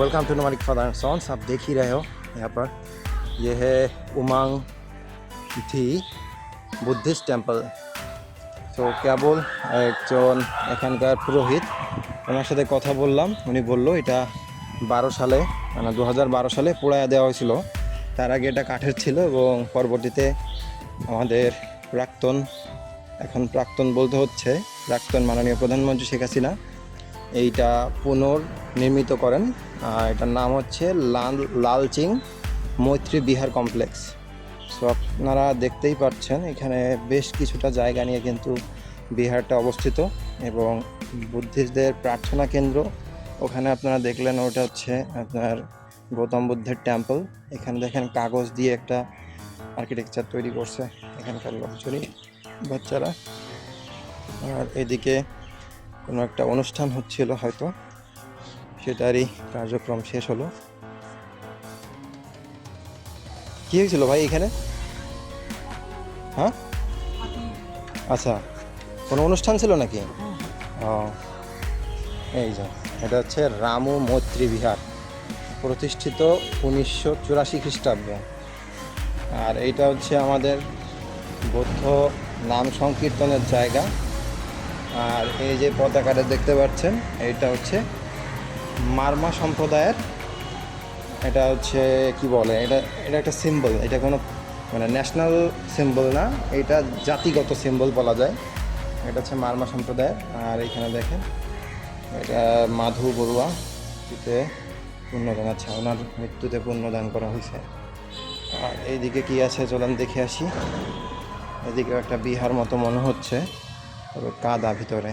welcome to Namalik father and sons आप देख ही रहे हो यहाँ पर ये है उमंग धी বুদ্ধিস্ট টেম্পল তো কেবল একজন এখানকার পুরোহিত ওনার সাথে কথা বললাম উনি বললো এটা বারো সালে মানে দু হাজার বারো সালে পোড়ায় দেওয়া হয়েছিল তার আগে এটা কাঠের ছিল এবং পরবর্তীতে আমাদের প্রাক্তন এখন প্রাক্তন বলতে হচ্ছে প্রাক্তন মাননীয় প্রধানমন্ত্রী শেখ হাসিনা এইটা পুনর্নির্মিত করেন। এটার নাম হচ্ছে লাল, লালচিং মৈত্রী বিহার কমপ্লেক্স। সো আপনারা দেখতেই পাচ্ছেন, এখানে বেশ কিছুটা জায়গা নিয়ে কিন্তু বিহারটা অবস্থিত এবং বুদ্ধিস্টদের প্রার্থনা কেন্দ্র। ওখানে আপনারা দেখলেন, ওটা হচ্ছে আপনার গৌতম বুদ্ধের টেম্পল এখানে দেখেন, কাগজ দিয়ে একটা আর্কিটেকচার তৈরি করছে এখানকার লোকজনই, বাচ্চারা। আর এদিকে কোনো একটা অনুষ্ঠান হচ্ছিল হয়তো। সেটারই কার্যক্রম শেষ হলো। কি হয়েছিল ভাই এখানে? হ্যাঁ? আচ্ছা কোনো অনুষ্ঠান ছিল নাকি? ও, এই যে, এটা হচ্ছে রামু মৈত্রী বিহার, প্রতিষ্ঠিত উনিশশো চুরাশি খ্রিস্টাব্দে। আর এইটা হচ্ছে আমাদের বৌদ্ধ নাম সংকীর্তনের জায়গা। আর এই যে পতাকাটা দেখতে পাচ্ছেন এটা হচ্ছে মারমা সম্প্রদায়ের, এটা হচ্ছে কি বলে, এটা এটা একটা সিম্বল এটা কোনো মানে ন্যাশনাল সিম্বল না, এটা জাতিগত সিম্বল বলা যায়। এটা হচ্ছে মারমা সম্প্রদায়ের, আর এখানে দেখেন, এটা মাধু বড়ুয়া, এতে পুণ্যদান আছে, ওনার মৃত্যুতে পুণ্যদান করা হয়েছে। আর এইদিকে কি আছে, চলেন দেখে আসি। এদিকে একটা বিহার মতো মনে হচ্ছে। তবে কাদা ভিতরে।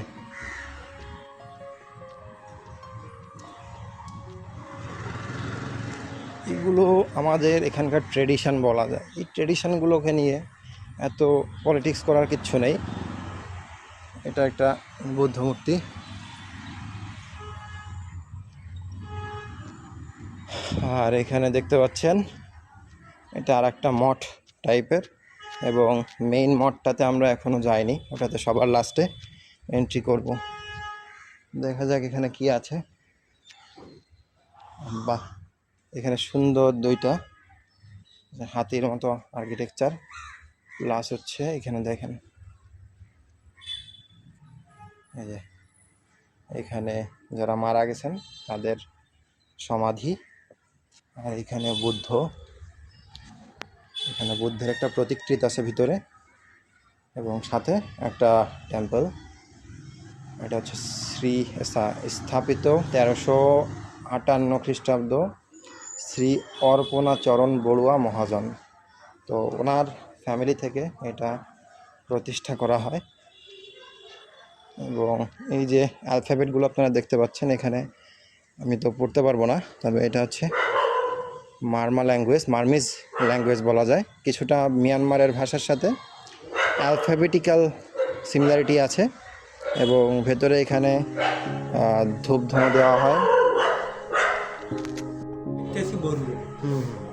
এগুলো আমাদের এখানকার ট্রেডিশন বলা যায়। এই ট্রেডিশনগুলোকে নিয়ে এত পলিটিক্স করার কিচ্ছু নেই। এটা একটা বুদ্ধ মূর্তি আর এখানে দেখতে পাচ্ছেন, এটা আর একটা মঠ টাইপের এবং মেইন মঠটাতে আমরা এখনও যাইনি, ওটাতে সবার লাস্টে এন্ট্রি করব। দেখা যাক এখানে কি আছে। বাহ, এখানে সুন্দর দুইটা হাতির মতো আর্কিটেকচার প্লাস হচ্ছে এখানে দেখেন। এই যে, এখানে যারা মারা গেছেন তাদের সমাধি। আর এখানে বুদ্ধ। এখানে বুদ্ধের একটা প্রতিকৃতি আছে ভিতরে এবং সাথে একটা টেম্পল এটা হচ্ছে শ্রী স্থাপিত তেরোশো আটান্ন খ্রিস্টাব্দ শ্রী অর্পণা চরণ বড়ুয়া মহাজন। তো ওনার ফ্যামিলি থেকে এটা প্রতিষ্ঠা করা হয়। এবং এই যে অ্যালফাবেটগুলো আপনারা দেখতে পাচ্ছেন এখানে, আমি তো পড়তে পারব না, তবে এটা হচ্ছে মারমা ল্যাঙ্গুয়েজ মার্মিজ ল্যাঙ্গুয়েজ বলা যায়। কিছুটা মিয়ানমারের ভাষার সাথে অ্যালফাবেটিক্যাল সিমিলারিটি আছে এবং ভেতরে এখানে ধূপ ধোঁয়া দেওয়া হয়।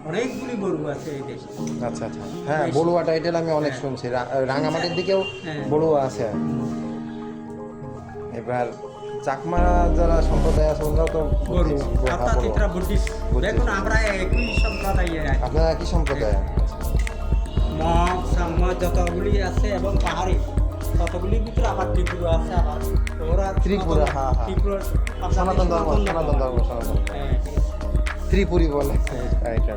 অনেকগুলি গরু আছে এই দেশে। আচ্ছা আচ্ছা। হ্যাঁ বড়ুয়া টাইটেল আমি অনেক শুনছি। রাঙামাটির দিকেও হ্যাঁ। বড়ুয়া আছে। এবার চাকমা যারা সম্প্রদায় তো গরু। আপনার বুদ্ধিস্ট দেখুন আমরা একই সম্প্রদায় আপনারা কি সম্প্রদায়। মগ সাম্য যতগুলি আছে এবং পাহাড়ি ততগুলির ভিতরে আবার ত্রিপুরা আছে আবার। ওরা ত্রিপুরা, হ্যাঁ, হ্যাঁ। ত্রিপুরা সনাতন ধর্ম সনাতন ধর্ম সনাতন হ্যাঁ। ত্রিপুরি বলে। রাইট